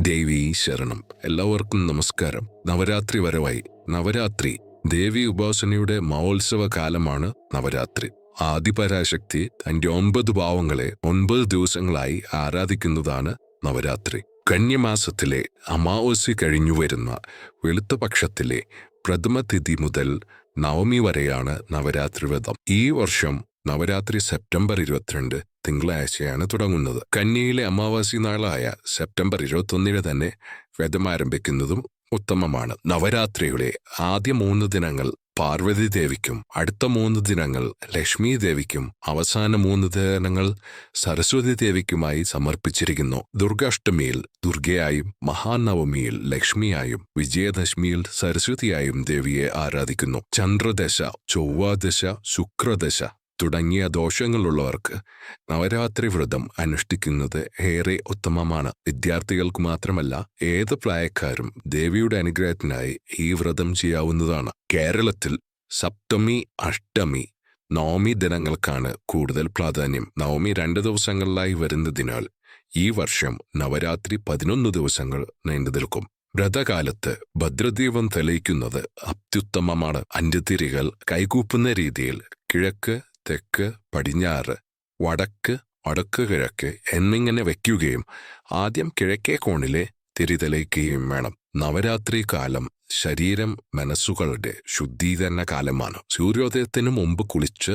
ദേവി ശരണം. എല്ലാവർക്കും നമസ്കാരം. നവരാത്രി വരവായി. നവരാത്രി. ദേവി ഉപാസനയുടെ മഹോത്സവ കാലമാണ് നവരാത്രി. ആദിപരാശക്തി തന്റെ ഒമ്പത് ഭാവങ്ങളെ ഒൻപത് ദിവസങ്ങളായി ആരാധിക്കുന്നതാണ് നവരാത്രി. കന്യമാസത്തിലെ അമാവാസി കഴിഞ്ഞു വരുന്ന വെളുത്ത പക്ഷത്തിലെ പ്രഥമ തിഥി മുതൽ നവമി വരെയാണ് നവരാത്രി വ്രതം. ഈ വർഷം നവരാത്രി സെപ്റ്റംബർ ഇരുപത്തിരണ്ട് തിങ്കളാഴ്ചയാണ് തുടങ്ങുന്നത്. കന്നിയിലെ അമാവാസി നാളായ സെപ്റ്റംബർ ഇരുപത്തൊന്നിന് തന്നെ വ്രതം ആരംഭിക്കുന്നതും ഉത്തമമാണ്. നവരാത്രിയുടെ ആദ്യ മൂന്ന് ദിനങ്ങൾ പാർവതി ദേവിക്കും അടുത്ത മൂന്ന് ദിനങ്ങൾ ലക്ഷ്മി ദേവിക്കും അവസാന മൂന്ന് ദിനങ്ങൾ സരസ്വതി ദേവിക്കുമായി സമർപ്പിച്ചിരിക്കുന്നു. ദുർഗാഷ്ടമിയിൽ ദുർഗയായും മഹാനവമിയിൽ ലക്ഷ്മിയായും വിജയദശമിയിൽ സരസ്വതിയായും ദേവിയെ ആരാധിക്കുന്നു. ചന്ദ്രദശ ചൊവ്വാദശ ശുക്രദശ തുടങ്ങിയ ദോഷങ്ങളുള്ളവർക്ക് നവരാത്രി വ്രതം അനുഷ്ഠിക്കുന്നത് ഏറെ ഉത്തമമാണ്. വിദ്യാർത്ഥികൾക്ക് മാത്രമല്ല ഏത് പ്രായക്കാരും ദേവിയുടെ അനുഗ്രഹത്തിനായി ഈ വ്രതം ചെയ്യാവുന്നതാണ്. കേരളത്തിൽ സപ്തമി അഷ്ടമി നവമി ദിനങ്ങൾക്കാണ് കൂടുതൽ പ്രാധാന്യം. നവമി രണ്ട് ദിവസങ്ങളിലായി വരുന്നതിനാൽ ഈ വർഷം നവരാത്രി പതിനൊന്ന് ദിവസങ്ങൾ നീണ്ടു നിൽക്കും. വ്രതകാലത്ത് ഭദ്രദീപം തെളിയിക്കുന്നത് അത്യുത്തമമാണ്. അന്ത്യതിരികൾ കൈകൂപ്പുന്ന രീതിയിൽ കിഴക്ക് തെക്ക് പടിഞ്ഞാറ് വടക്ക് വടക്ക് കിഴക്ക് എന്നിങ്ങനെ വയ്ക്കുകയും ആദ്യം കിഴക്കേ കോണിലെ തിരിതെളിക്കുകയും വേണം. നവരാത്രി കാലം ശരീരം മനസ്സുകളുടെ ശുദ്ധീകരണ കാലമാണ്. സൂര്യോദയത്തിനു മുമ്പ് കുളിച്ച്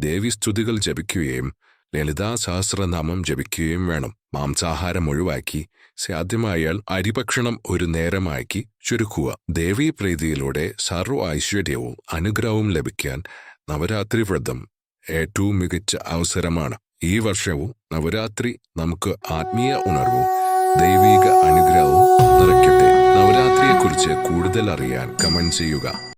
ദേവിസ്തുതികൾ ജപിക്കുകയും ലളിതാ സഹസ്രനാമം ജപിക്കുകയും വേണം. മാംസാഹാരം ഒഴിവാക്കി സാധ്യമായാൽ അരിഭക്ഷണം ഒരു നേരമാക്കി ചുരുക്കുക. ദേവീ പ്രീതിയിലൂടെ സർവ ഐശ്വര്യവും അനുഗ്രഹവും ലഭിക്കാൻ നവരാത്രി വ്രതം ഏറ്റവും മികച്ച അവസരമാണ്. ഈ വർഷവും നവരാത്രി നമുക്ക് ആത്മീയ ഉണർവും ദൈവിക അനുഗ്രഹവും നിറയ്ക്കട്ടെ. നവരാത്രിയെക്കുറിച്ച് കൂടുതൽ അറിയാൻ കമന്റ് ചെയ്യുക.